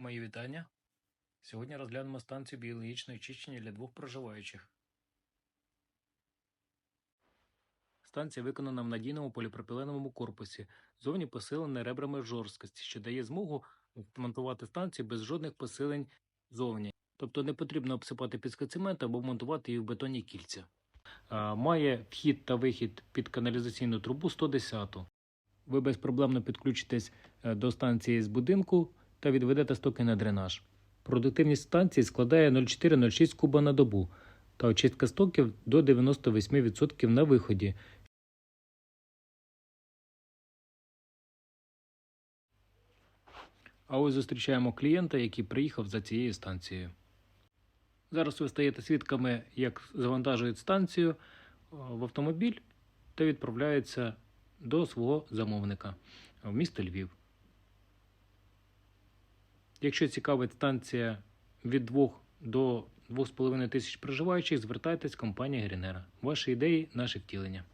Мої вітання. Сьогодні розглянемо станцію біологічного очищення для двох проживаючих. Станція виконана в надійному поліпропіленовому корпусі, зовні посилена ребрами жорсткості, що дає змогу монтувати станцію без жодних посилень зовні. Тобто не потрібно обсипати піскоцемент або монтувати її в бетонні кільця. Має вхід та вихід під каналізаційну трубу 110. Ви безпроблемно підключитесь е, до станції з будинку та відведете стоки на дренаж. Продуктивність станції складає 0,4-0,6 куба на добу та очистка стоків до 98% на виході. А ось зустрічаємо клієнта, який приїхав за цією станцією. Зараз ви стаєте свідками, як завантажують станцію е, в автомобіль та відправляється до свого замовника в місто Львів. Якщо цікавить станція від 2 до 2,5 тисяч проживаючих, звертайтесь в компанію Грінера. Ваші ідеї, наше втілення.